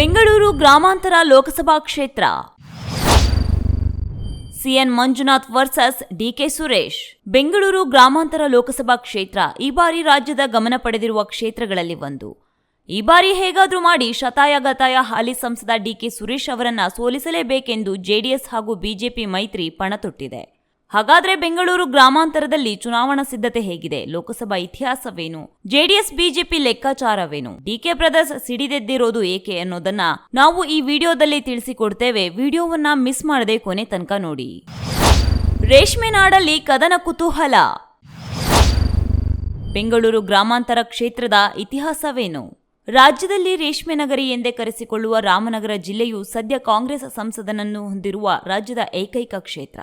ಬೆಂಗಳೂರು ಗ್ರಾಮಾಂತರ ಲೋಕಸಭಾ ಕ್ಷೇತ್ರ. CN Manjunath versus DK Suresh. Bengaluru ಗ್ರಾಮಾಂತರ ಲೋಕಸಭಾ ಕ್ಷೇತ್ರ ಈ ಬಾರಿ ರಾಜ್ಯದ ಗಮನ ಪಡೆದಿರುವ ಕ್ಷೇತ್ರಗಳಲ್ಲಿ ಒಂದು. ಈ ಬಾರಿ ಹೇಗಾದರೂ ಮಾಡಿ ಶತಾಯ ಗತಾಯ ಹಾಲಿ ಸಂಸದ ಡಿಕೆ ಸುರೇಶ್ ಅವರನ್ನ ಸೋಲಿಸಲೇಬೇಕೆಂದು ಜೆಡಿಎಸ್ ಹಾಗೂ ಬಿಜೆಪಿ ಮೈತ್ರಿ ಪಣ ತೊಟ್ಟಿದೆ ಹಾಗಾದ್ರೆ ಬೆಂಗಳೂರು ಗ್ರಾಮಾಂತರದಲ್ಲಿ ಚುನಾವಣಾ ಸಿದ್ಧತೆ ಹೇಗಿದೆ? ಲೋಕಸಭಾ ಇತಿಹಾಸವೇನು? ಜೆಡಿಎಸ್, ಬಿಜೆಪಿ ಲೆಕ್ಕಾಚಾರವೇನು? ಡಿಕೆ ಬ್ರದರ್ಸ್ ಸಿಡಿದೆದ್ದಿರೋದು ಏಕೆ ಅನ್ನೋದನ್ನ ನಾವು ಈ ವಿಡಿಯೋದಲ್ಲಿ ತಿಳಿಸಿಕೊಡ್ತೇವೆ. ವಿಡಿಯೋವನ್ನ ಮಿಸ್ ಮಾಡದೆ ಕೊನೆ ತನಕ ನೋಡಿ. ರೇಷ್ಮೆ ನಾಡಲ್ಲಿ ಕದನ ಕುತೂಹಲ. ಬೆಂಗಳೂರು ಗ್ರಾಮಾಂತರ ಕ್ಷೇತ್ರದ ಇತಿಹಾಸವೇನು? ರಾಜ್ಯದಲ್ಲಿ ರೇಷ್ಮೆ ನಗರಿ ಎಂದೇ ಕರೆಸಿಕೊಳ್ಳುವ ರಾಮನಗರ ಜಿಲ್ಲೆಯು ಸದ್ಯ ಕಾಂಗ್ರೆಸ್ ಸಂಸದನನ್ನು ಹೊಂದಿರುವ ರಾಜ್ಯದ ಏಕೈಕ ಕ್ಷೇತ್ರ.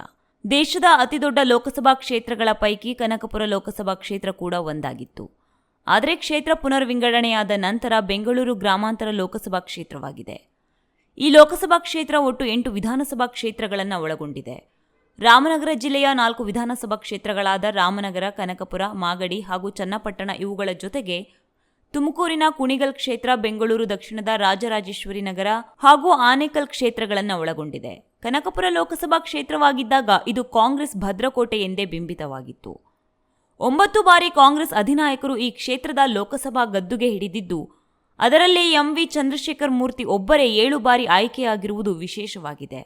ದೇಶದ ಅತಿದೊಡ್ಡ ಲೋಕಸಭಾ ಕ್ಷೇತ್ರಗಳ ಪೈಕಿ ಕನಕಪುರ ಲೋಕಸಭಾ ಕ್ಷೇತ್ರ ಕೂಡ ಒಂದಾಗಿತ್ತು. ಆದರೆ ಕ್ಷೇತ್ರ ಪುನರ್ವಿಂಗಡಣೆಯಾದ ನಂತರ ಬೆಂಗಳೂರು ಗ್ರಾಮಾಂತರ ಲೋಕಸಭಾ ಕ್ಷೇತ್ರವಾಗಿದೆ. ಈ ಲೋಕಸಭಾ ಕ್ಷೇತ್ರ ಒಟ್ಟು ಎಂಟು ವಿಧಾನಸಭಾ ಕ್ಷೇತ್ರಗಳನ್ನು ಒಳಗೊಂಡಿದೆ. ರಾಮನಗರ ಜಿಲ್ಲೆಯ ನಾಲ್ಕು ವಿಧಾನಸಭಾ ಕ್ಷೇತ್ರಗಳಾದ ರಾಮನಗರ, ಕನಕಪುರ, ಮಾಗಡಿ ಹಾಗೂ ಚನ್ನಪಟ್ಟಣ ಇವುಗಳ ಜೊತೆಗೆ ತುಮಕೂರಿನ ಕುಣಿಗಲ್ ಕ್ಷೇತ್ರ, ಬೆಂಗಳೂರು ದಕ್ಷಿಣದ ರಾಜರಾಜೇಶ್ವರಿ ನಗರ ಹಾಗೂ ಆನೇಕಲ್ ಕ್ಷೇತ್ರಗಳನ್ನು ಒಳಗೊಂಡಿದೆ. ಕನಕಪುರ ಲೋಕಸಭಾ ಕ್ಷೇತ್ರವಾಗಿದ್ದಾಗ ಇದು ಕಾಂಗ್ರೆಸ್ ಭದ್ರಕೋಟೆ ಎಂದೇ ಬಿಂಬಿತವಾಗಿತ್ತು. ಒಂಬತ್ತು ಬಾರಿ ಕಾಂಗ್ರೆಸ್ ಅಧಿನಾಯಕರು ಈ ಕ್ಷೇತ್ರದ ಲೋಕಸಭಾ ಗದ್ದುಗೆ ಹಿಡಿದಿದ್ದು, ಅದರಲ್ಲಿ ಎಂವಿ ಚಂದ್ರಶೇಖರ್ ಮೂರ್ತಿ ಒಬ್ಬರೇ ಏಳು ಬಾರಿ ಆಯ್ಕೆಯಾಗಿರುವುದು ವಿಶೇಷವಾಗಿದೆ.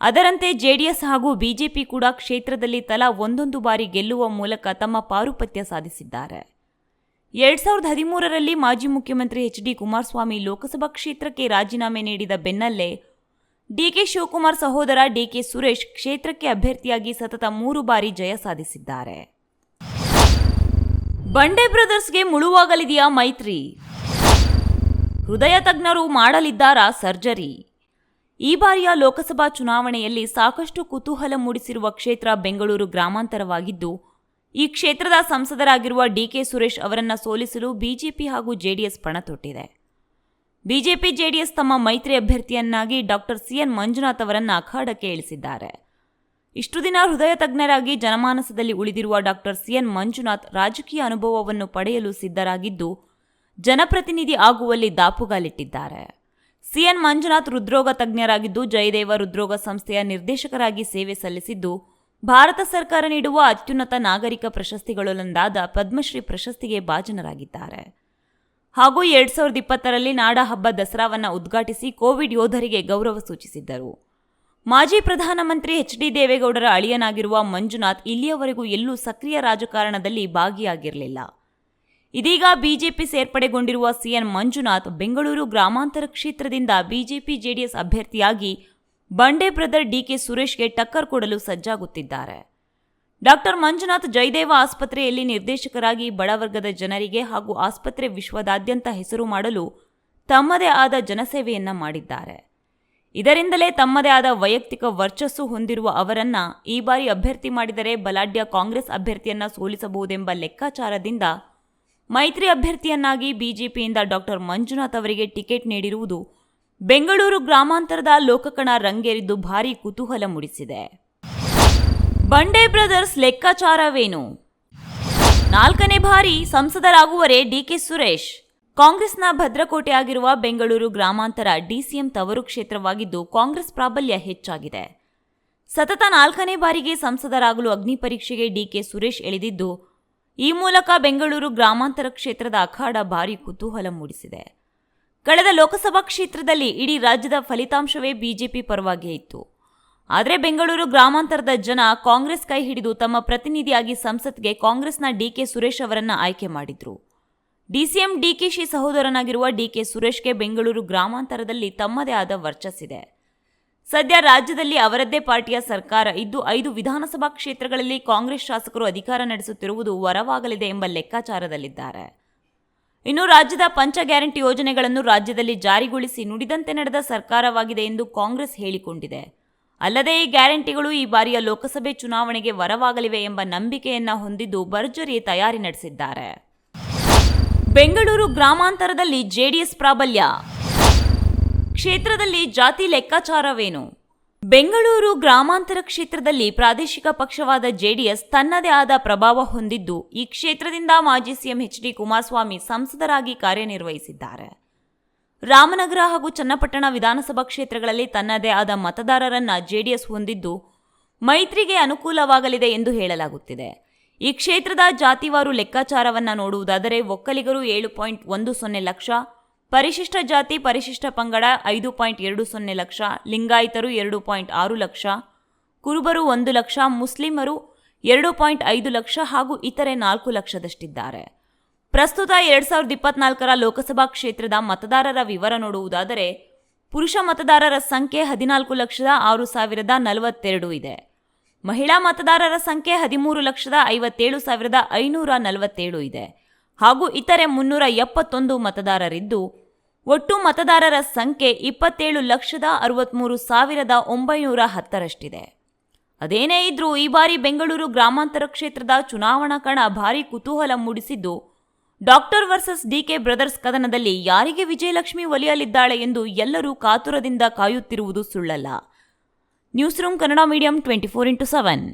ಅದರಂತೆ ಜೆಡಿಎಸ್ ಹಾಗೂ ಬಿಜೆಪಿ ಕೂಡ ಕ್ಷೇತ್ರದಲ್ಲಿ ತಲಾ ಒಂದೊಂದು ಬಾರಿ ಗೆಲ್ಲುವ ಮೂಲಕ ತಮ್ಮ ಪಾರುಪತ್ಯ ಸಾಧಿಸಿದ್ದಾರೆ. ಎರಡ್ ಸಾವಿರದ ಹದಿಮೂರರಲ್ಲಿ ಮಾಜಿ ಮುಖ್ಯಮಂತ್ರಿ ಎಚ್ ಡಿ ಕುಮಾರಸ್ವಾಮಿ ಲೋಕಸಭಾ ಕ್ಷೇತ್ರಕ್ಕೆ ರಾಜೀನಾಮೆ ನೀಡಿದ ಬೆನ್ನಲ್ಲೇ ಡಿಕೆ ಶಿವಕುಮಾರ್ ಸಹೋದರ ಡಿಕೆ ಸುರೇಶ್ ಕ್ಷೇತ್ರಕ್ಕೆ ಅಭ್ಯರ್ಥಿಯಾಗಿ ಸತತ ಮೂರು ಬಾರಿ ಜಯ ಸಾಧಿಸಿದ್ದಾರೆ. ಬಂಡೆ ಬ್ರದರ್ಸ್ಗೆ ಮುಳುವಾಗಲಿದೆಯಾ ಮೈತ್ರಿ? ಹೃದಯ ತಜ್ಞರು ಮಾಡಲಿದ್ದಾರಾ ಸರ್ಜರಿ? ಈ ಬಾರಿಯ ಲೋಕಸಭಾ ಚುನಾವಣೆಯಲ್ಲಿ ಸಾಕಷ್ಟು ಕುತೂಹಲ ಮೂಡಿಸಿರುವ ಕ್ಷೇತ್ರ ಬೆಂಗಳೂರು ಗ್ರಾಮಾಂತರವಾಗಿದ್ದು, ಈ ಕ್ಷೇತ್ರದ ಸಂಸದರಾಗಿರುವ ಡಿಕೆ ಸುರೇಶ್ ಅವರನ್ನ ಸೋಲಿಸಲು ಬಿಜೆಪಿ ಹಾಗೂ ಜೆಡಿಎಸ್ ಪಣ ತೊಟ್ಟಿದೆ ಬಿಜೆಪಿ ಜೆಡಿಎಸ್ ತಮ್ಮ ಮೈತ್ರಿ ಅಭ್ಯರ್ಥಿಯನ್ನಾಗಿ ಡಾಕ್ಟರ್ ಸಿಎನ್ ಮಂಜುನಾಥ್ ಅವರನ್ನ ಅಖಾಡಕ್ಕೆ ಇಳಿಸಿದ್ದಾರೆ. ಇಷ್ಟು ದಿನ ಹೃದಯ ತಜ್ಞರಾಗಿ ಜನಮಾನಸದಲ್ಲಿ ಉಳಿದಿರುವ ಡಾಕ್ಟರ್ ಸಿಎನ್ ಮಂಜುನಾಥ್ ರಾಜಕೀಯ ಅನುಭವವನ್ನು ಪಡೆಯಲು ಸಿದ್ಧರಾಗಿದ್ದು, ಜನಪ್ರತಿನಿಧಿ ಆಗುವಲ್ಲಿ ದಾಪುಗಾಲಿಟ್ಟಿದ್ದಾರೆ. ಸಿಎನ್ ಮಂಜುನಾಥ್ ಹೃದ್ರೋಗ ತಜ್ಞರಾಗಿದ್ದು, ಜಯದೇವ ಹೃದ್ರೋಗ ಸಂಸ್ಥೆಯ ನಿರ್ದೇಶಕರಾಗಿ ಸೇವೆ ಸಲ್ಲಿಸಿದ್ದು, ಭಾರತ ಸರ್ಕಾರ ನೀಡುವ ಅತ್ಯುನ್ನತ ನಾಗರಿಕ ಪ್ರಶಸ್ತಿಗಳಲ್ಲೊಂದಾದ ಪದ್ಮಶ್ರೀ ಪ್ರಶಸ್ತಿಗೆ ಭಾಜನರಾಗಿದ್ದಾರೆ. ಹಾಗೂ ಎರಡ್ ಸಾವಿರದ ಇಪ್ಪತ್ತರಲ್ಲಿ ನಾಡಹಬ್ಬ ಹಬ್ಬ ದಸರಾವನ್ನ ಉದ್ಘಾಟಿಸಿ ಕೋವಿಡ್ ಯೋಧರಿಗೆ ಗೌರವ ಸೂಚಿಸಿದ್ದರು. ಮಾಜಿ ಪ್ರಧಾನಮಂತ್ರಿ ಎಚ್ ಡಿ ದೇವೇಗೌಡರ ಅಳಿಯನಾಗಿರುವ ಮಂಜುನಾಥ್ ಇಲ್ಲಿಯವರೆಗೂ ಎಲ್ಲೂ ಸಕ್ರಿಯ ರಾಜಕಾರಣದಲ್ಲಿ ಭಾಗಿಯಾಗಿರಲಿಲ್ಲ. ಇದೀಗ ಬಿಜೆಪಿ ಸೇರ್ಪಡೆಗೊಂಡಿರುವ ಸಿಎನ್ ಮಂಜುನಾಥ್ ಬೆಂಗಳೂರು ಗ್ರಾಮಾಂತರ ಕ್ಷೇತ್ರದಿಂದ ಬಿಜೆಪಿ ಜೆಡಿಎಸ್ ಅಭ್ಯರ್ಥಿಯಾಗಿ ಬಂಡೆ ಬ್ರದರ್ ಡಿಕೆ ಸುರೇಶ್ಗೆ ಟಕ್ಕರ್ ಕೊಡಲು ಸಜ್ಜಾಗುತ್ತಿದ್ದಾರೆ. ಡಾಕ್ಟರ್ ಮಂಜುನಾಥ್ ಜಯದೇವ ಆಸ್ಪತ್ರೆಯಲ್ಲಿ ನಿರ್ದೇಶಕರಾಗಿ ಬಡವರ್ಗದ ಜನರಿಗೆ ಹಾಗೂ ಆಸ್ಪತ್ರೆ ವಿಶ್ವದಾದ್ಯಂತ ಹೆಸರು ಮಾಡಲು ತಮ್ಮದೇ ಆದ ಜನಸೇವೆಯನ್ನ ಮಾಡಿದ್ದಾರೆ. ಇದರಿಂದಲೇ ತಮ್ಮದೇ ಆದ ವೈಯಕ್ತಿಕ ವರ್ಚಸ್ಸು ಹೊಂದಿರುವ ಅವರನ್ನ ಈ ಬಾರಿ ಅಭ್ಯರ್ಥಿ ಮಾಡಿದರೆ ಬಲಾಢ್ಯ ಕಾಂಗ್ರೆಸ್ ಅಭ್ಯರ್ಥಿಯನ್ನ ಸೋಲಿಸಬಹುದೆಂಬ ಲೆಕ್ಕಾಚಾರದಿಂದ ಮೈತ್ರಿ ಅಭ್ಯರ್ಥಿಯನ್ನಾಗಿ ಬಿಜೆಪಿಯಿಂದ ಡಾಕ್ಟರ್ ಮಂಜುನಾಥ್ ಅವರಿಗೆ ಟಿಕೆಟ್ ನೀಡಿರುವುದು ಬೆಂಗಳೂರು ಗ್ರಾಮಾಂತರದ ಲೋಕಕಣ ರಂಗೇರಿದ್ದು ಭಾರೀ ಕುತೂಹಲ ಮೂಡಿಸಿದೆ. ಬಂಡೆ ಬ್ರದರ್ಸ್ ಲೆಕ್ಕಾಚಾರವೇನು? ನಾಲ್ಕನೇ ಬಾರಿ ಸಂಸದರಾಗುವರೇ ಡಿಕೆ ಸುರೇಶ್. ಕಾಂಗ್ರೆಸ್ನ ಭದ್ರಕೋಟೆಯಾಗಿರುವ ಬೆಂಗಳೂರು ಗ್ರಾಮಾಂತರ ಡಿಸಿಎಂ ತವರು ಕ್ಷೇತ್ರವಾಗಿದ್ದು ಕಾಂಗ್ರೆಸ್ ಪ್ರಾಬಲ್ಯ ಹೆಚ್ಚಾಗಿದೆ. ಸತತ ನಾಲ್ಕನೇ ಬಾರಿಗೆ ಸಂಸದರಾಗಲು ಅಗ್ನಿ ಪರೀಕ್ಷೆಗೆ ಡಿಕೆ ಸುರೇಶ್ ಎಳೆದಿದ್ದು, ಈ ಮೂಲಕ ಬೆಂಗಳೂರು ಗ್ರಾಮಾಂತರ ಕ್ಷೇತ್ರದ ಅಖಾಡ ಭಾರಿ ಕುತೂಹಲ ಮೂಡಿಸಿದೆ. ಕಳೆದ ಲೋಕಸಭಾ ಕ್ಷೇತ್ರದಲ್ಲಿ ಇಡೀ ರಾಜ್ಯದ ಫಲಿತಾಂಶವೇ ಬಿಜೆಪಿ ಪರವಾಗಿ ಇತ್ತು. ಆದರೆ ಬೆಂಗಳೂರು ಗ್ರಾಮಾಂತರದ ಜನ ಕಾಂಗ್ರೆಸ್ ಕೈ ಹಿಡಿದು ತಮ್ಮ ಪ್ರತಿನಿಧಿಯಾಗಿ ಸಂಸತ್ಗೆ ಕಾಂಗ್ರೆಸ್ನ ಡಿಕೆ ಸುರೇಶ್ ಅವರನ್ನ ಆಯ್ಕೆ ಮಾಡಿದ್ರು. ಡಿಸಿಎಂ ಡಿಕೆಶಿ ಸಹೋದರನಾಗಿರುವ ಡಿಕೆ ಸುರೇಶ್ಗೆ ಬೆಂಗಳೂರು ಗ್ರಾಮಾಂತರದಲ್ಲಿ ತಮ್ಮದೇ ಆದ ವರ್ಚಸ್ಸಿದೆ ಸದ್ಯ ರಾಜ್ಯದಲ್ಲಿ ಅವರದ್ದೇ ಪಾರ್ಟಿಯ ಸರ್ಕಾರ. ಇದ್ದು ಐದು ವಿಧಾನಸಭಾ ಕ್ಷೇತ್ರಗಳಲ್ಲಿ ಕಾಂಗ್ರೆಸ್ ಶಾಸಕರು ಅಧಿಕಾರ ನಡೆಸುತ್ತಿರುವುದು ವರವಾಗಲಿದೆ ಎಂಬ ಲೆಕ್ಕಾಚಾರದಲ್ಲಿದ್ದಾರೆ. ಇನ್ನು ರಾಜ್ಯದ ಪಂಚ ಗ್ಯಾರಂಟಿ ಯೋಜನೆಗಳನ್ನು ರಾಜ್ಯದಲ್ಲಿ ಜಾರಿಗೊಳಿಸಿ ನುಡಿದಂತೆ ನಡೆದ ಸರ್ಕಾರವಾಗಿದೆ ಎಂದು ಕಾಂಗ್ರೆಸ್ ಹೇಳಿಕೊಂಡಿದೆ. ಅಲ್ಲದೆ ಈ ಗ್ಯಾರಂಟಿಗಳು ಈ ಬಾರಿಯ ಲೋಕಸಭೆ ಚುನಾವಣೆಗೆ ವರವಾಗಲಿವೆ ಎಂಬ ನಂಬಿಕೆಯನ್ನ ಹೊಂದಿದ್ದು ಭರ್ಜರಿ ತಯಾರಿ ನಡೆಸಿದ್ದಾರೆ. ಬೆಂಗಳೂರು ಗ್ರಾಮಾಂತರದಲ್ಲಿ ಜೆಡಿಎಸ್ ಪ್ರಾಬಲ್ಯ. ಕ್ಷೇತ್ರದಲ್ಲಿ ಜಾತಿ ಲೆಕ್ಕಾಚಾರವೇನು? ಬೆಂಗಳೂರು ಗ್ರಾಮಾಂತರ ಕ್ಷೇತ್ರದಲ್ಲಿ ಪ್ರಾದೇಶಿಕ ಪಕ್ಷವಾದ ಜೆಡಿಎಸ್ ತನ್ನದೇ ಆದ ಪ್ರಭಾವ ಹೊಂದಿದ್ದು ಈ ಕ್ಷೇತ್ರದಿಂದ ಮಾಜಿ ಸಿಎಂ ಎಚ್ ಡಿ ಕುಮಾರಸ್ವಾಮಿ ಸಂಸದರಾಗಿ ಕಾರ್ಯನಿರ್ವಹಿಸಿದ್ದಾರೆ. ರಾಮನಗರ ಹಾಗೂ ಚನ್ನಪಟ್ಟಣ ವಿಧಾನಸಭಾ ಕ್ಷೇತ್ರಗಳಲ್ಲಿ ತನ್ನದೇ ಆದ ಮತದಾರರನ್ನ ಜೆಡಿಎಸ್ ಹೊಂದಿದ್ದು ಮೈತ್ರಿಗೆ ಅನುಕೂಲವಾಗಲಿದೆ ಎಂದು ಹೇಳಲಾಗುತ್ತಿದೆ. ಈ ಕ್ಷೇತ್ರದ ಜಾತಿವಾರು ಲೆಕ್ಕಾಚಾರವನ್ನು ನೋಡುವುದಾದರೆ ಒಕ್ಕಲಿಗರು ಏಳು ಪಾಯಿಂಟ್ ಒಂದು ಸೊನ್ನೆ ಲಕ್ಷ, ಪರಿಶಿಷ್ಟ ಜಾತಿ ಪರಿಶಿಷ್ಟ ಪಂಗಡ ಐದು ಪಾಯಿಂಟ್ ಎರಡು ಸೊನ್ನೆ ಲಕ್ಷ, ಲಿಂಗಾಯಿತರು ಎರಡು ಪಾಯಿಂಟ್ ಆರು ಲಕ್ಷ, ಕುರುಬರು ಒಂದು ಲಕ್ಷ, ಮುಸ್ಲಿಮರು ಎರಡು ಪಾಯಿಂಟ್ ಐದು ಲಕ್ಷ ಹಾಗೂ ಇತರೆ ನಾಲ್ಕು ಲಕ್ಷದಷ್ಟಿದ್ದಾರೆ. ಪ್ರಸ್ತುತ ಎರಡ್ ಸಾವಿರದ ಇಪ್ಪತ್ನಾಲ್ಕರ ಲೋಕಸಭಾ ಕ್ಷೇತ್ರದ ಮತದಾರರ ವಿವರ ನೋಡುವುದಾದರೆ, ಪುರುಷ ಮತದಾರರ ಸಂಖ್ಯೆ ಹದಿನಾಲ್ಕು ಲಕ್ಷದ ಆರು ಸಾವಿರದ ನಲವತ್ತೆರಡು ಇದೆ. ಮಹಿಳಾ ಮತದಾರರ ಸಂಖ್ಯೆ ಹದಿಮೂರು ಲಕ್ಷದ ಐವತ್ತೇಳು ಸಾವಿರದ ಐನೂರ ನಲವತ್ತೇಳು ಇದೆ. ಹಾಗೂ ಇತರೆ ಮುನ್ನೂರ ಎಪ್ಪತ್ತೊಂದು ಮತದಾರರಿದ್ದು, ಒಟ್ಟು ಮತದಾರರ ಸಂಖ್ಯೆ ಇಪ್ಪತ್ತೇಳು ಲಕ್ಷದ ಅರವತ್ತ್ಮೂರು ಸಾವಿರದ ಒಂಬೈನೂರ ಹತ್ತರಷ್ಟಿದೆ. ಅದೇನೇ ಇದ್ರೂ ಈ ಬಾರಿ ಬೆಂಗಳೂರು ಗ್ರಾಮಾಂತರ ಕ್ಷೇತ್ರದ ಚುನಾವಣಾ ಕಣ ಭಾರೀ ಕುತೂಹಲ ಮೂಡಿಸಿದ್ದು ಡಾಕ್ಟರ್ ವರ್ಸಸ್ ಡಿಕೆ ಬ್ರದರ್ಸ್ ಕದನದಲ್ಲಿ ಯಾರಿಗೆ ವಿಜಯಲಕ್ಷ್ಮಿ ಒಲಿಯಲಿದ್ದಾಳೆ ಎಂದು ಎಲ್ಲರೂ ಕಾತುರದಿಂದ ಕಾಯುತ್ತಿರುವುದು ಸುಳ್ಳಲ್ಲ. News room Kannada medium twenty four into seven.